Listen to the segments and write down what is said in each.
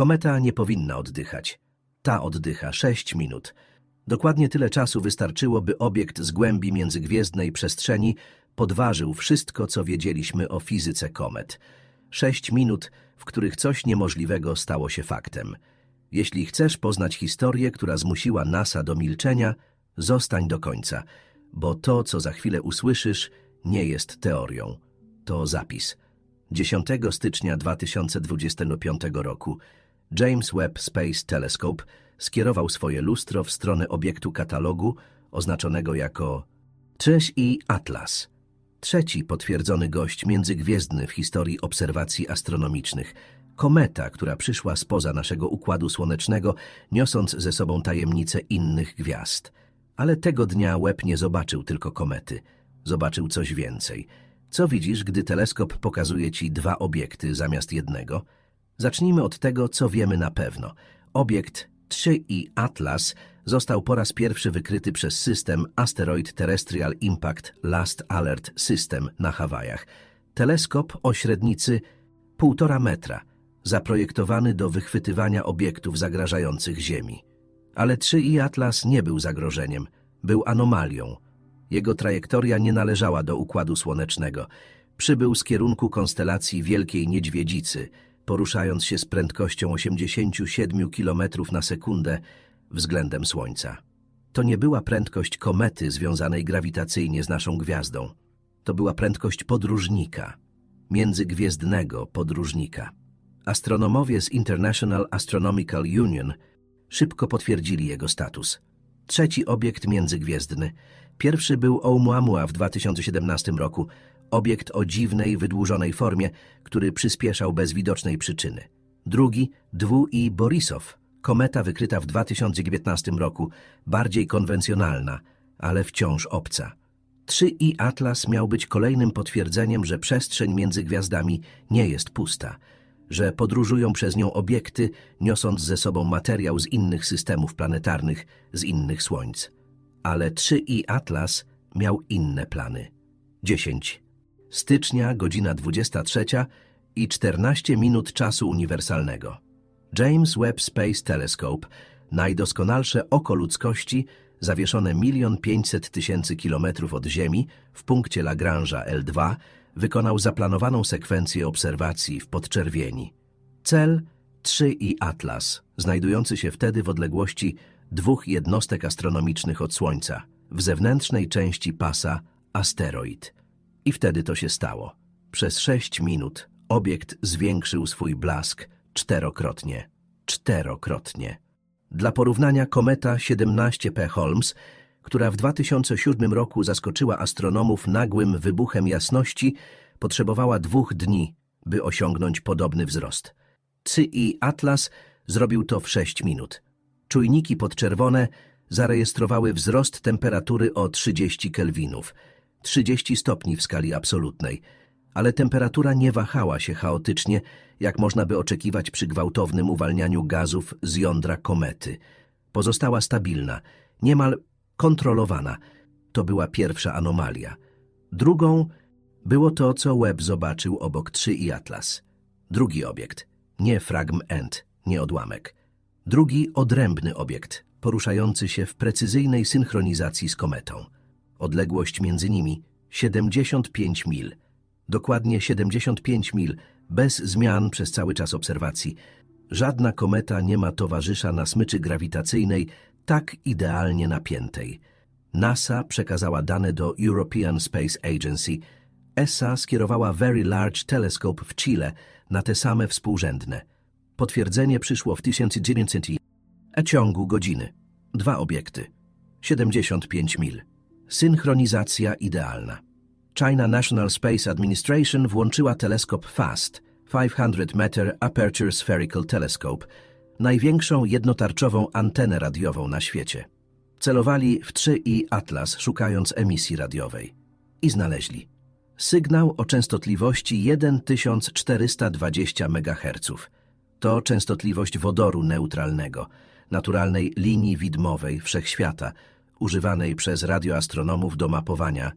Kometa nie powinna oddychać. Ta oddycha 6 minut. Dokładnie tyle czasu wystarczyło, by obiekt z głębi międzygwiezdnej przestrzeni podważył wszystko, co wiedzieliśmy o fizyce komet. Sześć minut, w których coś niemożliwego stało się faktem. Jeśli chcesz poznać historię, która zmusiła NASA do milczenia, zostań do końca, bo to, co za chwilę usłyszysz, nie jest teorią. To zapis. 10 stycznia 2025 roku James Webb Space Telescope skierował swoje lustro w stronę obiektu katalogu oznaczonego jako 3i Atlas. Trzeci potwierdzony gość międzygwiezdny w historii obserwacji astronomicznych. Kometa, która przyszła spoza naszego Układu Słonecznego, niosąc ze sobą tajemnice innych gwiazd. Ale tego dnia Webb nie zobaczył tylko komety. Zobaczył coś więcej. Co widzisz, gdy teleskop pokazuje ci dwa obiekty zamiast jednego? Zacznijmy od tego, co wiemy na pewno. Obiekt 3i Atlas został po raz pierwszy wykryty przez system Asteroid Terrestrial Impact Last Alert System na Hawajach. Teleskop o średnicy 1,5 metra, zaprojektowany do wychwytywania obiektów zagrażających Ziemi. Ale 3i Atlas nie był zagrożeniem, był anomalią. Jego trajektoria nie należała do Układu Słonecznego. Przybył z kierunku konstelacji Wielkiej Niedźwiedzicy, poruszając się z prędkością 87 km na sekundę względem Słońca. To nie była prędkość komety związanej grawitacyjnie z naszą gwiazdą. To była prędkość podróżnika, międzygwiezdnego podróżnika. Astronomowie z International Astronomical Union szybko potwierdzili jego status. Trzeci obiekt międzygwiezdny. Pierwszy był Oumuamua w 2017 roku, obiekt o dziwnej, wydłużonej formie, który przyspieszał bez widocznej przyczyny. Drugi, Dwu i Borisow, kometa wykryta w 2019 roku, bardziej konwencjonalna, ale wciąż obca. 3i Atlas miał być kolejnym potwierdzeniem, że przestrzeń między gwiazdami nie jest pusta, że podróżują przez nią obiekty, niosąc ze sobą materiał z innych systemów planetarnych, z innych słońc. Ale 3i Atlas miał inne plany. 10 stycznia, godzina 23 i 14 minut czasu uniwersalnego. James Webb Space Telescope, najdoskonalsze oko ludzkości, zawieszone milion pięćset tysięcy kilometrów od Ziemi w punkcie Lagrange'a L2, wykonał zaplanowaną sekwencję obserwacji w podczerwieni. Cel 3 i Atlas, znajdujący się wtedy w odległości dwóch jednostek astronomicznych od Słońca, w zewnętrznej części pasa asteroid. I wtedy to się stało. Przez sześć minut obiekt zwiększył swój blask czterokrotnie. Czterokrotnie. Dla porównania kometa 17P Holmes, która w 2007 roku zaskoczyła astronomów nagłym wybuchem jasności, potrzebowała dwóch dni, by osiągnąć podobny wzrost. CI Atlas zrobił to w 6 minut. Czujniki podczerwone zarejestrowały wzrost temperatury o 30 kelwinów, 30 stopni w skali absolutnej, ale temperatura nie wahała się chaotycznie, jak można by oczekiwać przy gwałtownym uwalnianiu gazów z jądra komety. Pozostała stabilna, niemal kontrolowana. To była pierwsza anomalia. Drugą było to, co Webb zobaczył obok 3 i Atlas. Drugi obiekt, nie fragment, nie odłamek. Drugi odrębny obiekt, poruszający się w precyzyjnej synchronizacji z kometą. Odległość między nimi 75 mil. Dokładnie 75 mil, bez zmian przez cały czas obserwacji. Żadna kometa nie ma towarzysza na smyczy grawitacyjnej tak idealnie napiętej. NASA przekazała dane do European Space Agency. ESA skierowała Very Large Telescope w Chile na te same współrzędne. Potwierdzenie przyszło w 1900 e ciągu godziny. Dwa obiekty. 75 mil. Synchronizacja idealna. China National Space Administration włączyła teleskop FAST 500 Meter Aperture Spherical Telescope, największą jednotarczową antenę radiową na świecie. Celowali w 3i Atlas, szukając emisji radiowej. I znaleźli. Sygnał o częstotliwości 1420 MHz. To częstotliwość wodoru neutralnego, naturalnej linii widmowej wszechświata, używanej przez radioastronomów do mapowania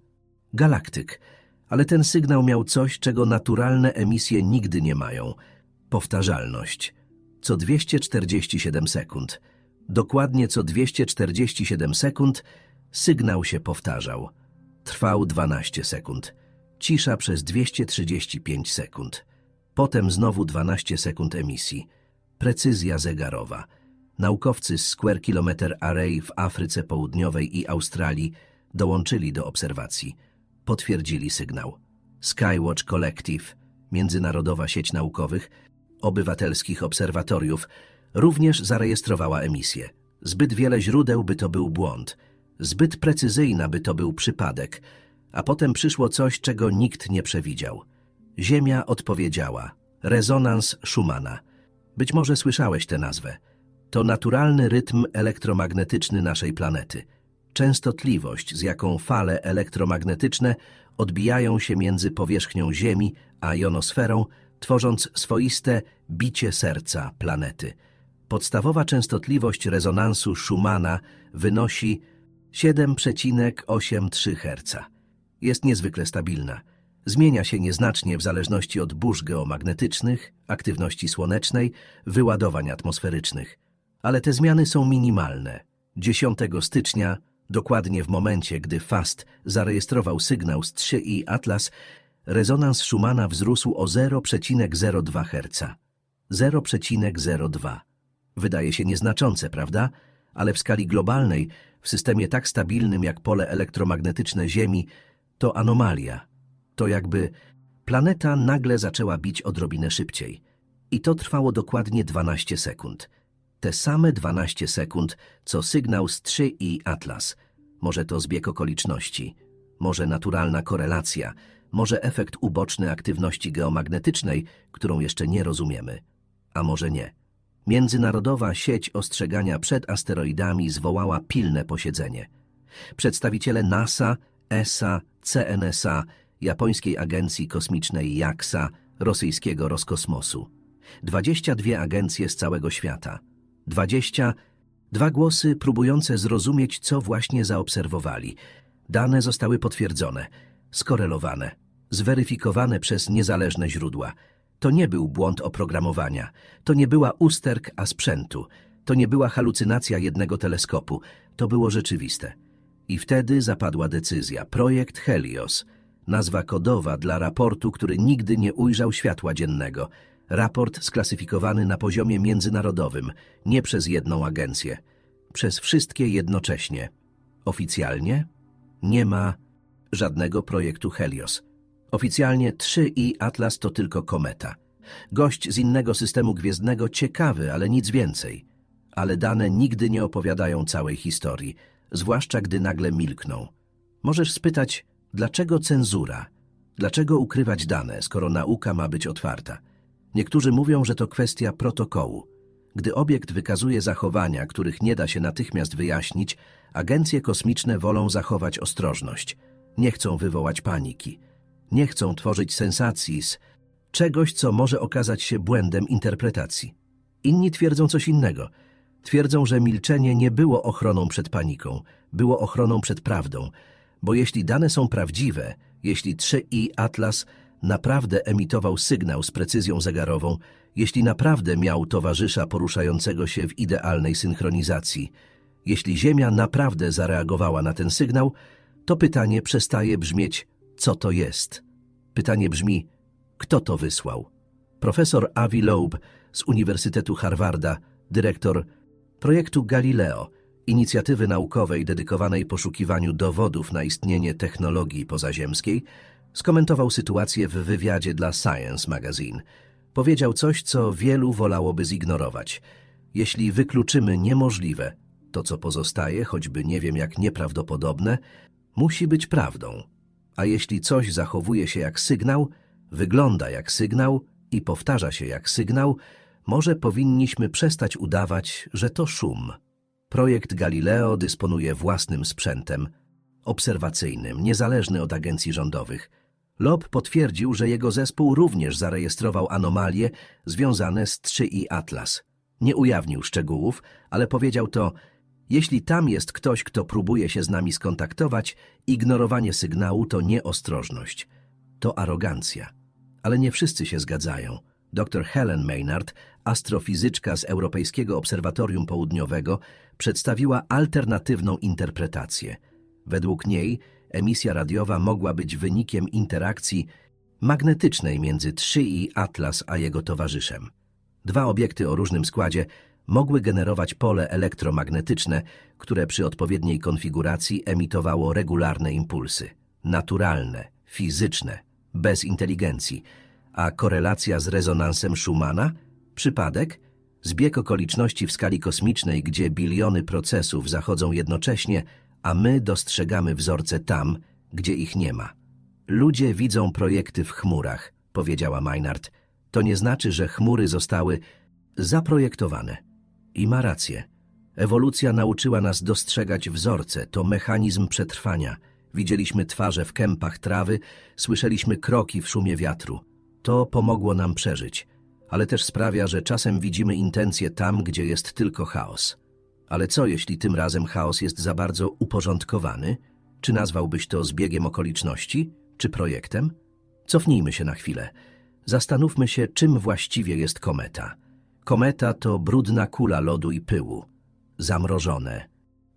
galaktyk. Ale ten sygnał miał coś, czego naturalne emisje nigdy nie mają – powtarzalność. co 247 sekund. Dokładnie co 247 sekund sygnał się powtarzał. Trwał 12 sekund. Cisza przez 235 sekund. Potem znowu 12 sekund emisji. Precyzja zegarowa. Naukowcy z Square Kilometer Array w Afryce Południowej i Australii dołączyli do obserwacji. Potwierdzili sygnał. Skywatch Collective, międzynarodowa sieć naukowych, obywatelskich obserwatoriów, również zarejestrowała emisję. Zbyt wiele źródeł, by to był błąd. Zbyt precyzyjna, by to był przypadek. A potem przyszło coś, czego nikt nie przewidział. Ziemia odpowiedziała. Rezonans Schumana. Być może słyszałeś tę nazwę. To naturalny rytm elektromagnetyczny naszej planety. Częstotliwość, z jaką fale elektromagnetyczne odbijają się między powierzchnią Ziemi a jonosferą, tworząc swoiste bicie serca planety. Podstawowa częstotliwość rezonansu Schumana wynosi 7,83 Hz. Jest niezwykle stabilna. Zmienia się nieznacznie w zależności od burz geomagnetycznych, aktywności słonecznej, wyładowań atmosferycznych. Ale te zmiany są minimalne. 10 stycznia, dokładnie w momencie, gdy FAST zarejestrował sygnał z 3i Atlas, rezonans Schumana wzrósł o 0,02 Hz. 0,02. Wydaje się nieznaczące, prawda? Ale w skali globalnej, w systemie tak stabilnym jak pole elektromagnetyczne Ziemi, to anomalia. To jakby planeta nagle zaczęła bić odrobinę szybciej. I to trwało dokładnie 12 sekund. Te same 12 sekund, co sygnał z 3i Atlas. Może to zbieg okoliczności, może naturalna korelacja, może efekt uboczny aktywności geomagnetycznej, którą jeszcze nie rozumiemy. A może nie. Międzynarodowa sieć ostrzegania przed asteroidami zwołała pilne posiedzenie. Przedstawiciele NASA, ESA, CNSA, japońskiej agencji kosmicznej JAXA, rosyjskiego Roskosmosu. 22 agencje z całego świata. 20 Dwa głosy próbujące zrozumieć, co właśnie zaobserwowali. Dane zostały potwierdzone, skorelowane, zweryfikowane przez niezależne źródła. To nie był błąd oprogramowania, to nie była usterka sprzętu, to nie była halucynacja jednego teleskopu, to było rzeczywiste. I wtedy zapadła decyzja. Projekt Helios, nazwa kodowa dla raportu, który nigdy nie ujrzał światła dziennego. Raport sklasyfikowany na poziomie międzynarodowym, nie przez jedną agencję, przez wszystkie jednocześnie. Oficjalnie nie ma żadnego projektu Helios. Oficjalnie 3i Atlas to tylko kometa. Gość z innego systemu gwiezdnego ciekawy, ale nic więcej. Ale dane nigdy nie opowiadają całej historii, zwłaszcza gdy nagle milkną. Możesz spytać, dlaczego cenzura? Dlaczego ukrywać dane, skoro nauka ma być otwarta? Niektórzy mówią, że to kwestia protokołu. Gdy obiekt wykazuje zachowania, których nie da się natychmiast wyjaśnić, agencje kosmiczne wolą zachować ostrożność. Nie chcą wywołać paniki. Nie chcą tworzyć sensacji z czegoś, co może okazać się błędem interpretacji. Inni twierdzą coś innego. Twierdzą, że milczenie nie było ochroną przed paniką, było ochroną przed prawdą, bo jeśli dane są prawdziwe, jeśli 3i Atlas naprawdę emitował sygnał z precyzją zegarową, jeśli naprawdę miał towarzysza poruszającego się w idealnej synchronizacji, jeśli Ziemia naprawdę zareagowała na ten sygnał, to pytanie przestaje brzmieć, co to jest. Pytanie brzmi, kto to wysłał? Profesor Avi Loeb z Uniwersytetu Harvarda, dyrektor projektu Galileo, inicjatywy naukowej dedykowanej poszukiwaniu dowodów na istnienie technologii pozaziemskiej, skomentował sytuację w wywiadzie dla Science Magazine. Powiedział coś, co wielu wolałoby zignorować. Jeśli wykluczymy niemożliwe, to co pozostaje, choćby nie wiem jak nieprawdopodobne, musi być prawdą. A jeśli coś zachowuje się jak sygnał, wygląda jak sygnał i powtarza się jak sygnał, może powinniśmy przestać udawać, że to szum. Projekt Galileo dysponuje własnym sprzętem, obserwacyjnym, niezależny od agencji rządowych. Lob potwierdził, że jego zespół również zarejestrował anomalie związane z 3i Atlas. Nie ujawnił szczegółów, ale powiedział to, jeśli tam jest ktoś, kto próbuje się z nami skontaktować, ignorowanie sygnału to nieostrożność. To arogancja. Ale nie wszyscy się zgadzają. Dr Helen Maynard, astrofizyczka z Europejskiego Obserwatorium Południowego, przedstawiła alternatywną interpretację. Według niej emisja radiowa mogła być wynikiem interakcji magnetycznej między 3i Atlas a jego towarzyszem. Dwa obiekty o różnym składzie mogły generować pole elektromagnetyczne, które przy odpowiedniej konfiguracji emitowało regularne impulsy. Naturalne, fizyczne, bez inteligencji. A korelacja z rezonansem Schumana? Przypadek? Zbieg okoliczności w skali kosmicznej, gdzie biliony procesów zachodzą jednocześnie, a my dostrzegamy wzorce tam, gdzie ich nie ma. Ludzie widzą projekty w chmurach, powiedziała Meinert. To nie znaczy, że chmury zostały zaprojektowane. I ma rację. Ewolucja nauczyła nas dostrzegać wzorce, to mechanizm przetrwania. Widzieliśmy twarze w kępach trawy, słyszeliśmy kroki w szumie wiatru. To pomogło nam przeżyć, ale też sprawia, że czasem widzimy intencje tam, gdzie jest tylko chaos. Ale co, jeśli tym razem chaos jest za bardzo uporządkowany? Czy nazwałbyś to zbiegiem okoliczności, czy projektem? Cofnijmy się na chwilę. Zastanówmy się, czym właściwie jest kometa. Kometa to brudna kula lodu i pyłu, zamrożone.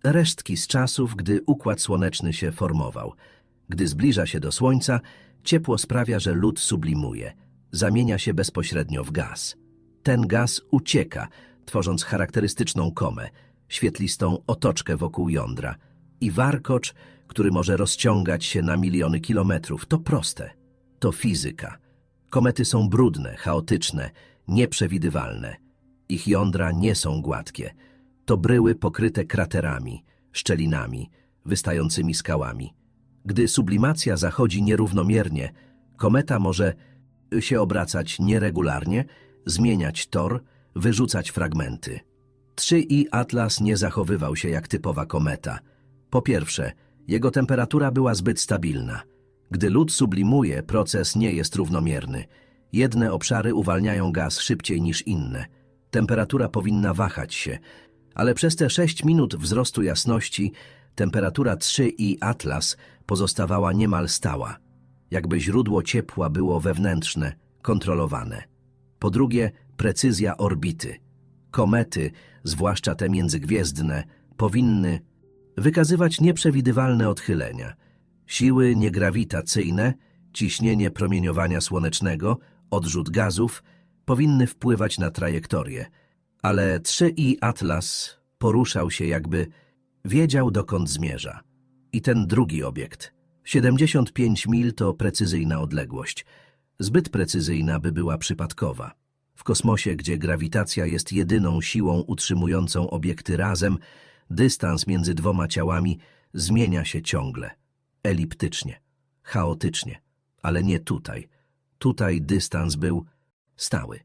Resztki z czasów, gdy Układ Słoneczny się formował. Gdy zbliża się do Słońca, ciepło sprawia, że lód sublimuje, zamienia się bezpośrednio w gaz. Ten gaz ucieka, tworząc charakterystyczną komę, świetlistą otoczkę wokół jądra i warkocz, który może rozciągać się na miliony kilometrów. To proste. To fizyka. Komety są brudne, chaotyczne, nieprzewidywalne. Ich jądra nie są gładkie. To bryły pokryte kraterami, szczelinami, wystającymi skałami. Gdy sublimacja zachodzi nierównomiernie, kometa może się obracać nieregularnie, zmieniać tor, wyrzucać fragmenty. 3i Atlas nie zachowywał się jak typowa kometa. Po pierwsze, jego temperatura była zbyt stabilna. Gdy lód sublimuje, proces nie jest równomierny. Jedne obszary uwalniają gaz szybciej niż inne. Temperatura powinna wahać się, ale przez te 6 minut wzrostu jasności temperatura 3i Atlas pozostawała niemal stała, jakby źródło ciepła było wewnętrzne, kontrolowane. Po drugie, precyzja orbity. Komety, zwłaszcza te międzygwiezdne, powinny wykazywać nieprzewidywalne odchylenia. Siły niegrawitacyjne, ciśnienie promieniowania słonecznego, odrzut gazów powinny wpływać na trajektorię, ale 3i Atlas poruszał się jakby wiedział dokąd zmierza. I ten drugi obiekt. 75 mil to precyzyjna odległość. Zbyt precyzyjna, by była przypadkowa. W kosmosie, gdzie grawitacja jest jedyną siłą utrzymującą obiekty razem, dystans między dwoma ciałami zmienia się ciągle, eliptycznie, chaotycznie, ale nie tutaj. Tutaj dystans był stały.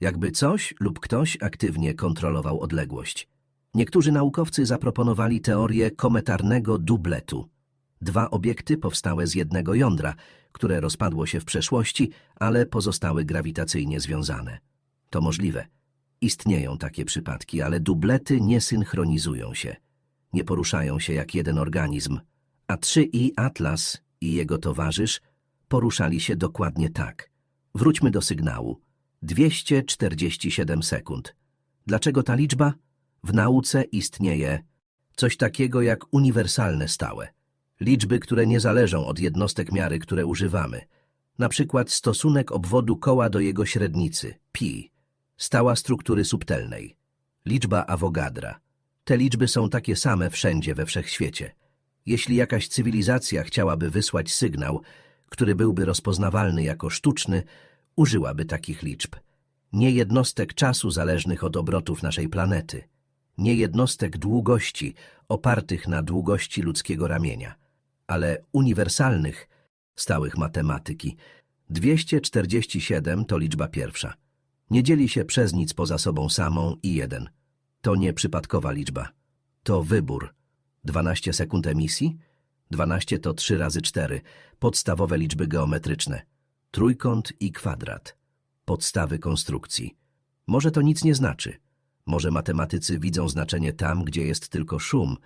Jakby coś lub ktoś aktywnie kontrolował odległość. Niektórzy naukowcy zaproponowali teorię kometarnego dubletu. Dwa obiekty powstałe z jednego jądra, które rozpadło się w przeszłości, ale pozostały grawitacyjnie związane. To możliwe. Istnieją takie przypadki, ale dublety nie synchronizują się. Nie poruszają się jak jeden organizm. A 3i Atlas i jego towarzysz poruszali się dokładnie tak. Wróćmy do sygnału. 247 sekund. Dlaczego ta liczba? W nauce istnieje coś takiego jak uniwersalne stałe. Liczby, które nie zależą od jednostek miary, które używamy. Na przykład stosunek obwodu koła do jego średnicy, pi. Stała struktury subtelnej. Liczba Avogadra. Te liczby są takie same wszędzie we wszechświecie. Jeśli jakaś cywilizacja chciałaby wysłać sygnał, który byłby rozpoznawalny jako sztuczny, użyłaby takich liczb. Nie jednostek czasu zależnych od obrotów naszej planety. Nie jednostek długości opartych na długości ludzkiego ramienia, ale uniwersalnych, stałych matematyki. 247 to liczba pierwsza. Nie dzieli się przez nic poza sobą samą i jeden. To nie przypadkowa liczba. To wybór. 12 sekund emisji? 12 to 3 razy 4. Podstawowe liczby geometryczne. Trójkąt i kwadrat. Podstawy konstrukcji. Może to nic nie znaczy. Może matematycy widzą znaczenie tam, gdzie jest tylko szum,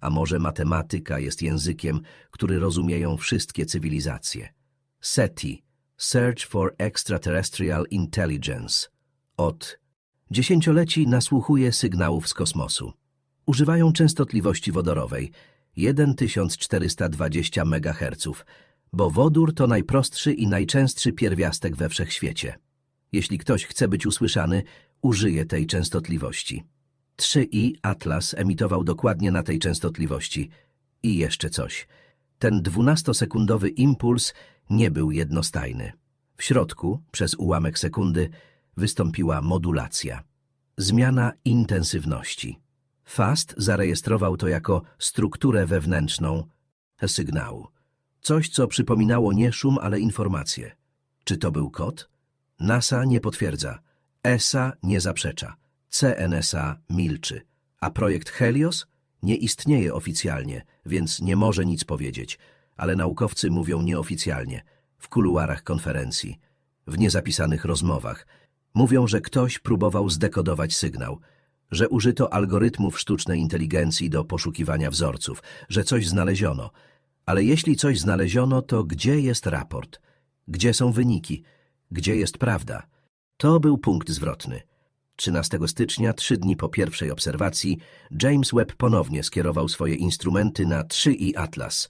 a może matematyka jest językiem, który rozumieją wszystkie cywilizacje. SETI – Search for Extraterrestrial Intelligence – od Dziesięcioleci nasłuchuje sygnałów z kosmosu. Używają częstotliwości wodorowej 1420 MHz, bo wodór to najprostszy i najczęstszy pierwiastek we wszechświecie. Jeśli ktoś chce być usłyszany, użyje tej częstotliwości. 3i Atlas emitował dokładnie na tej częstotliwości. I jeszcze coś. Ten dwunastosekundowy impuls nie był jednostajny. W środku, przez ułamek sekundy, wystąpiła modulacja. Zmiana intensywności. FAST zarejestrował to jako strukturę wewnętrzną sygnału. Coś, co przypominało nie szum, ale informację. Czy to był kod? NASA nie potwierdza, ESA nie zaprzecza, CNSA milczy, a projekt Helios nie istnieje oficjalnie, więc nie może nic powiedzieć, ale naukowcy mówią nieoficjalnie, w kuluarach konferencji, w niezapisanych rozmowach. Mówią, że ktoś próbował zdekodować sygnał, że użyto algorytmów sztucznej inteligencji do poszukiwania wzorców, że coś znaleziono. Ale jeśli coś znaleziono, to gdzie jest raport? Gdzie są wyniki? Gdzie jest prawda? To był punkt zwrotny. 13 stycznia, trzy dni po pierwszej obserwacji, James Webb ponownie skierował swoje instrumenty na 3i Atlas.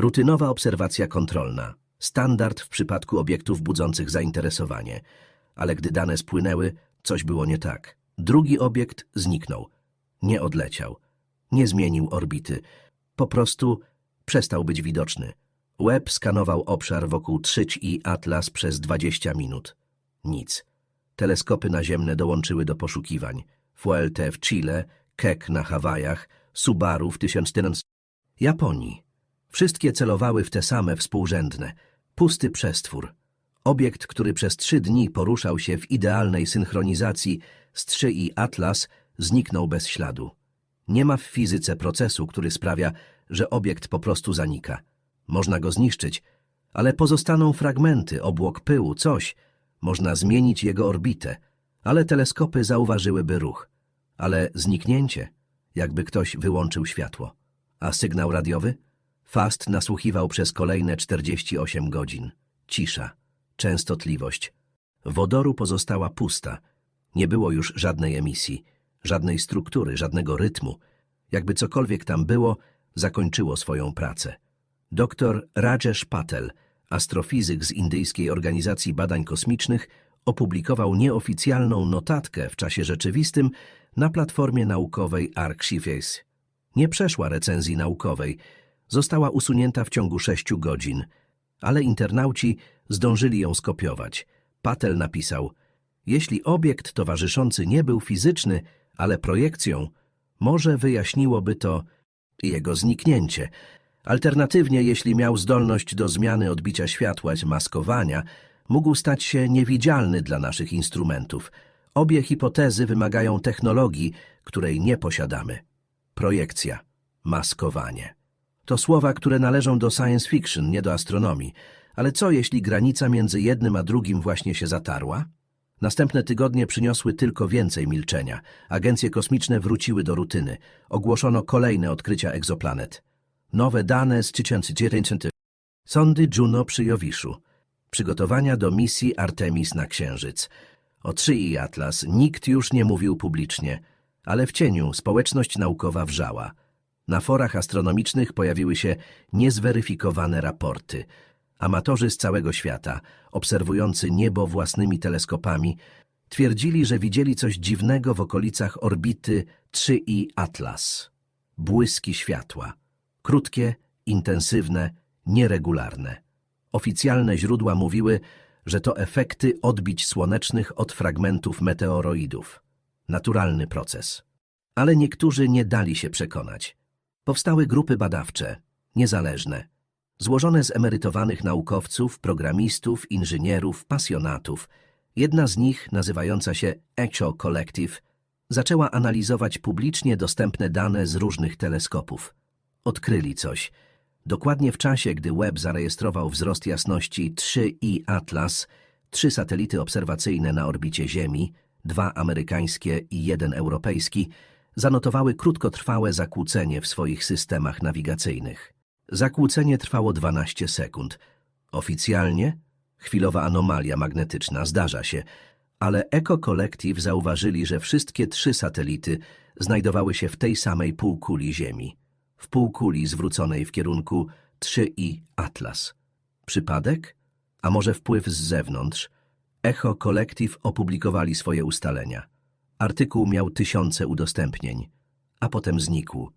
Rutynowa obserwacja kontrolna. Standard w przypadku obiektów budzących zainteresowanie. Ale gdy dane spłynęły, coś było nie tak. Drugi obiekt zniknął. Nie odleciał. Nie zmienił orbity. Po prostu przestał być widoczny. Webb skanował obszar wokół 3i Atlas przez 20 minut. Nic. Teleskopy naziemne dołączyły do poszukiwań. VLT w Chile, Keck na Hawajach, Subaru w 1400 Japonii. Wszystkie celowały w te same współrzędne. Pusty przestwór. Obiekt, który przez trzy dni poruszał się w idealnej synchronizacji z 3i Atlas, zniknął bez śladu. Nie ma w fizyce procesu, który sprawia, że obiekt po prostu zanika. Można go zniszczyć, ale pozostaną fragmenty, obłok pyłu, coś. Można zmienić jego orbitę, ale teleskopy zauważyłyby ruch. Ale zniknięcie, jakby ktoś wyłączył światło. A sygnał radiowy? Fast nasłuchiwał przez kolejne 48 godzin. Cisza, częstotliwość. Wodoru pozostała pusta. Nie było już żadnej emisji, żadnej struktury, żadnego rytmu. Jakby cokolwiek tam było, zakończyło swoją pracę. Dr Rajesh Patel, astrofizyk z Indyjskiej Organizacji Badań Kosmicznych, opublikował nieoficjalną notatkę w czasie rzeczywistym na platformie naukowej Arxiv. Nie przeszła recenzji naukowej, została usunięta w ciągu sześciu godzin, ale internauci zdążyli ją skopiować. Patel napisał, jeśli obiekt towarzyszący nie był fizyczny, ale projekcją, może wyjaśniłoby to jego zniknięcie. Alternatywnie, jeśli miał zdolność do zmiany odbicia światła, maskowania, mógł stać się niewidzialny dla naszych instrumentów. Obie hipotezy wymagają technologii, której nie posiadamy. Projekcja, maskowanie. To słowa, które należą do science fiction, nie do astronomii. Ale co, jeśli granica między jednym a drugim właśnie się zatarła? Następne tygodnie przyniosły tylko więcej milczenia. Agencje kosmiczne wróciły do rutyny. Ogłoszono kolejne odkrycia egzoplanet. Nowe dane z 1990. Sondy Juno przy Jowiszu. Przygotowania do misji Artemis na Księżyc. O 3 i Atlas nikt już nie mówił publicznie, ale w cieniu społeczność naukowa wrzała. Na forach astronomicznych pojawiły się niezweryfikowane raporty. Amatorzy z całego świata, obserwujący niebo własnymi teleskopami, twierdzili, że widzieli coś dziwnego w okolicach orbity 3i Atlas. Błyski światła. Krótkie, intensywne, nieregularne. Oficjalne źródła mówiły, że to efekty odbić słonecznych od fragmentów meteoroidów. Naturalny proces. Ale niektórzy nie dali się przekonać. Powstały grupy badawcze, niezależne, złożone z emerytowanych naukowców, programistów, inżynierów, pasjonatów. Jedna z nich, nazywająca się Echo Collective, zaczęła analizować publicznie dostępne dane z różnych teleskopów. Odkryli coś. Dokładnie w czasie, gdy Webb zarejestrował wzrost jasności 3i Atlas, trzy satelity obserwacyjne na orbicie Ziemi, dwa amerykańskie i jeden europejski, zanotowały krótkotrwałe zakłócenie w swoich systemach nawigacyjnych. Zakłócenie trwało 12 sekund. Oficjalnie chwilowa anomalia magnetyczna zdarza się, Ale Eco Collective zauważyli, że wszystkie trzy satelity znajdowały się w tej samej półkuli Ziemi. W półkuli zwróconej w kierunku 3i Atlas. Przypadek? A może wpływ z zewnątrz? Echo Collective opublikowali swoje ustalenia. Artykuł miał tysiące udostępnień, a potem znikł,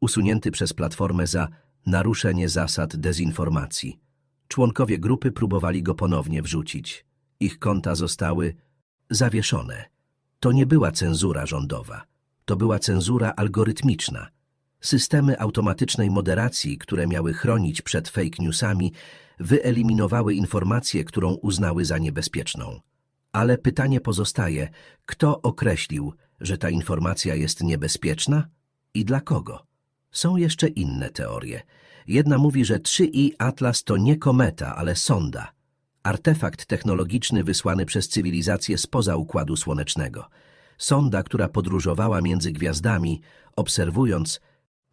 usunięty przez platformę za naruszenie zasad dezinformacji. Członkowie grupy próbowali go ponownie wrzucić. Ich konta zostały zawieszone. To nie była cenzura rządowa, to była cenzura algorytmiczna. Systemy automatycznej moderacji, które miały chronić przed fake newsami, wyeliminowały informację, którą uznały za niebezpieczną. Ale pytanie pozostaje, kto określił, że ta informacja jest niebezpieczna i dla kogo? Są jeszcze inne teorie. Jedna mówi, że 3i Atlas to nie kometa, ale sonda. Artefakt technologiczny wysłany przez cywilizację spoza Układu Słonecznego. Sonda, która podróżowała między gwiazdami, obserwując,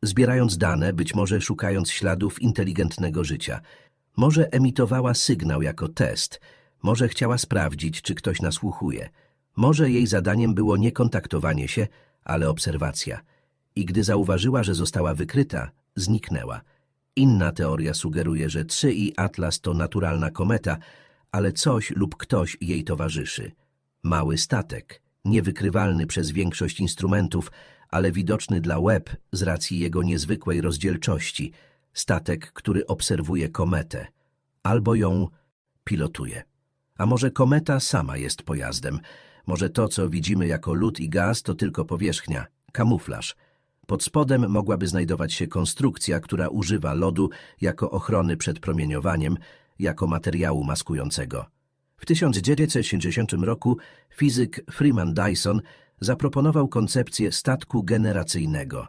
zbierając dane, być może szukając śladów inteligentnego życia. Może emitowała sygnał jako test, może chciała sprawdzić, czy ktoś nasłuchuje. Może jej zadaniem było nie kontaktowanie się, ale obserwacja. I gdy zauważyła, że została wykryta, zniknęła. Inna teoria sugeruje, że 3i Atlas to naturalna kometa, ale coś lub ktoś jej towarzyszy. Mały statek, niewykrywalny przez większość instrumentów, ale widoczny dla web z racji jego niezwykłej rozdzielczości. Statek, który obserwuje kometę. Albo ją pilotuje. A może kometa sama jest pojazdem? Może to, co widzimy jako lód i gaz, to tylko powierzchnia, kamuflaż. Pod spodem mogłaby znajdować się konstrukcja, która używa lodu jako ochrony przed promieniowaniem, jako materiału maskującego. W 1960 roku fizyk Freeman Dyson zaproponował koncepcję statku generacyjnego,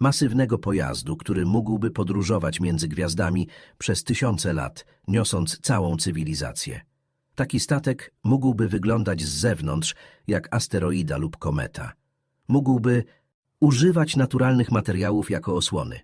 masywnego pojazdu, który mógłby podróżować między gwiazdami przez tysiące lat, niosąc całą cywilizację. Taki statek mógłby wyglądać z zewnątrz jak asteroida lub kometa. Mógłby używać naturalnych materiałów jako osłony.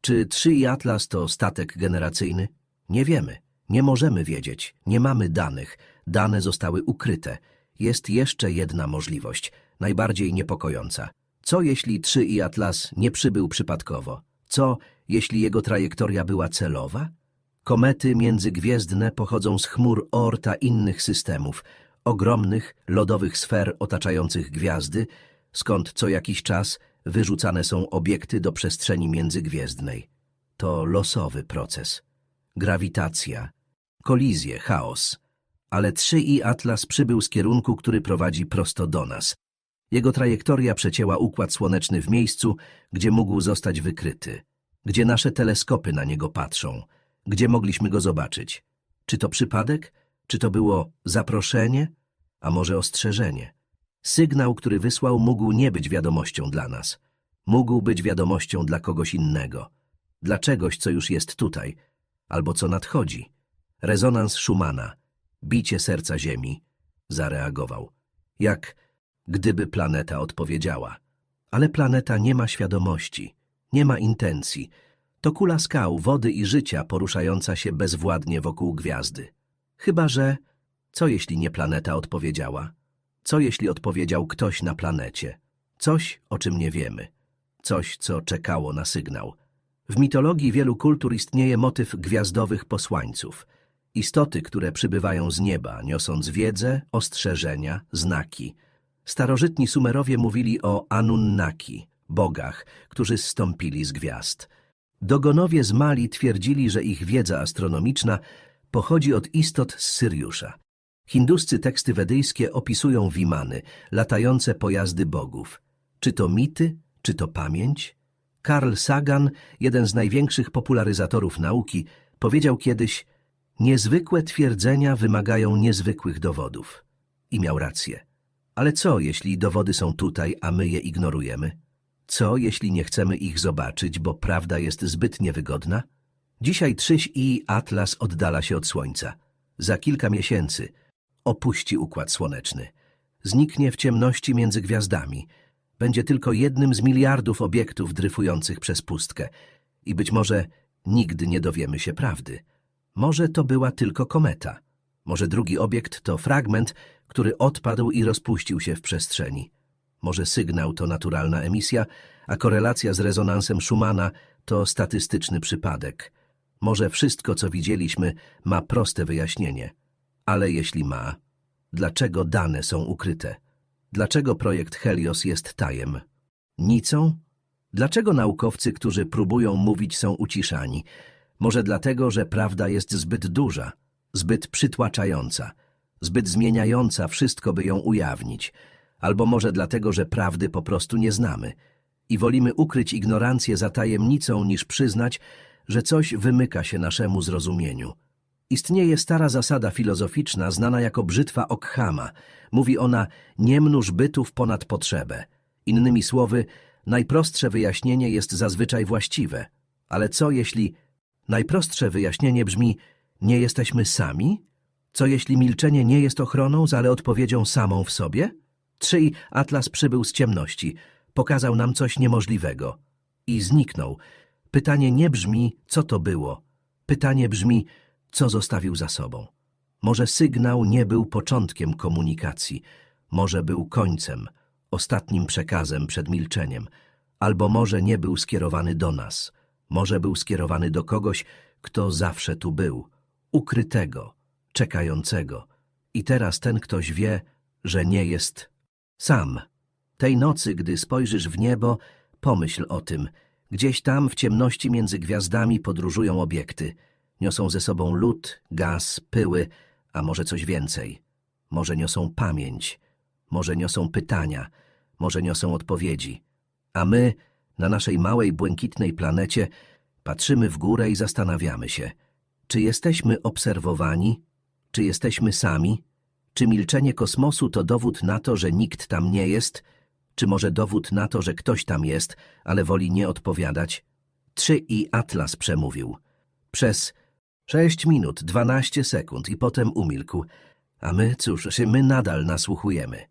Czy 3i Atlas to statek generacyjny? Nie wiemy. Nie możemy wiedzieć. Nie mamy danych. Dane zostały ukryte. Jest jeszcze jedna możliwość, najbardziej niepokojąca. Co jeśli 3i Atlas nie przybył przypadkowo? Co jeśli jego trajektoria była celowa? Komety międzygwiezdne pochodzą z chmur Oorta innych systemów, ogromnych, lodowych sfer otaczających gwiazdy, skąd co jakiś czas wyrzucane są obiekty do przestrzeni międzygwiezdnej. To losowy proces. Grawitacja, kolizje, chaos. Ale 3i Atlas przybył z kierunku, który prowadzi prosto do nas. Jego trajektoria przecięła Układ Słoneczny w miejscu, gdzie mógł zostać wykryty, gdzie nasze teleskopy na niego patrzą, gdzie mogliśmy go zobaczyć. Czy to przypadek? Czy to było zaproszenie? A może ostrzeżenie? Sygnał, który wysłał, mógł nie być wiadomością dla nas. Mógł być wiadomością dla kogoś innego. Dla czegoś, co już jest tutaj, albo co nadchodzi. Rezonans Schumana, bicie serca Ziemi, zareagował. Jak gdyby planeta odpowiedziała. Ale planeta nie ma świadomości, nie ma intencji. To kula skał, wody i życia poruszająca się bezwładnie wokół gwiazdy. Chyba, że... Co jeśli nie planeta odpowiedziała? Co jeśli odpowiedział ktoś na planecie? Coś, o czym nie wiemy. Coś, co czekało na sygnał. W mitologii wielu kultur istnieje motyw gwiazdowych posłańców. Istoty, które przybywają z nieba, niosąc wiedzę, ostrzeżenia, znaki. Starożytni Sumerowie mówili o Anunnaki, bogach, którzy zstąpili z gwiazd. Dogonowie z Mali twierdzili, że ich wiedza astronomiczna pochodzi od istot z Syriusza. Hinduscy teksty wedyjskie opisują wimany, latające pojazdy bogów. Czy to mity, czy to pamięć? Carl Sagan, jeden z największych popularyzatorów nauki, powiedział kiedyś Niezwykłe twierdzenia wymagają niezwykłych dowodów. I miał rację. Ale co, jeśli dowody są tutaj, a my je ignorujemy? Co, jeśli nie chcemy ich zobaczyć, bo prawda jest zbyt niewygodna? Dzisiaj Trzyś i Atlas oddala się od Słońca. Za kilka miesięcy opuści Układ Słoneczny. Zniknie w ciemności między gwiazdami. Będzie tylko jednym z miliardów obiektów dryfujących przez pustkę. I być może nigdy nie dowiemy się prawdy. Może to była tylko kometa. Może drugi obiekt to fragment, który odpadł i rozpuścił się w przestrzeni. Może sygnał to naturalna emisja, a korelacja z rezonansem Schumana to statystyczny przypadek. Może wszystko, co widzieliśmy, ma proste wyjaśnienie. Ale jeśli ma, dlaczego dane są ukryte? Dlaczego projekt Helios jest tajem? Nicą? Dlaczego naukowcy, którzy próbują mówić, są uciszani? Może dlatego, że prawda jest zbyt duża, zbyt przytłaczająca, zbyt zmieniająca wszystko, by ją ujawnić. Albo może dlatego, że prawdy po prostu nie znamy i wolimy ukryć ignorancję za tajemnicą, niż przyznać, że coś wymyka się naszemu zrozumieniu. Istnieje stara zasada filozoficzna znana jako brzytwa Ockhama. Mówi ona, nie mnóż bytów ponad potrzebę. Innymi słowy, najprostsze wyjaśnienie jest zazwyczaj właściwe. Ale co jeśli... Najprostsze wyjaśnienie brzmi, nie jesteśmy sami? Co jeśli milczenie nie jest ochroną, ale odpowiedzią samą w sobie? Trzy i Atlas przybył z ciemności. Pokazał nam coś niemożliwego. I zniknął. Pytanie nie brzmi, co to było. Pytanie brzmi, co zostawił za sobą. Może sygnał nie był początkiem komunikacji, może był końcem, ostatnim przekazem przed milczeniem, albo może nie był skierowany do nas, może był skierowany do kogoś, kto zawsze tu był, ukrytego, czekającego. I teraz ten ktoś wie, że nie jest sam. Tej nocy, gdy spojrzysz w niebo, pomyśl o tym. Gdzieś tam w ciemności między gwiazdami podróżują obiekty. Niosą ze sobą lód, gaz, pyły, a może coś więcej. Może niosą pamięć, może niosą pytania, może niosą odpowiedzi. A my, na naszej małej, błękitnej planecie, patrzymy w górę i zastanawiamy się, czy jesteśmy obserwowani, czy jesteśmy sami, czy milczenie kosmosu to dowód na to, że nikt tam nie jest, czy może dowód na to, że ktoś tam jest, ale woli nie odpowiadać? Trzy i Atlas przemówił. Przez sześć minut, dwanaście sekund i potem umilkł. A my, cóż, my nadal nasłuchujemy.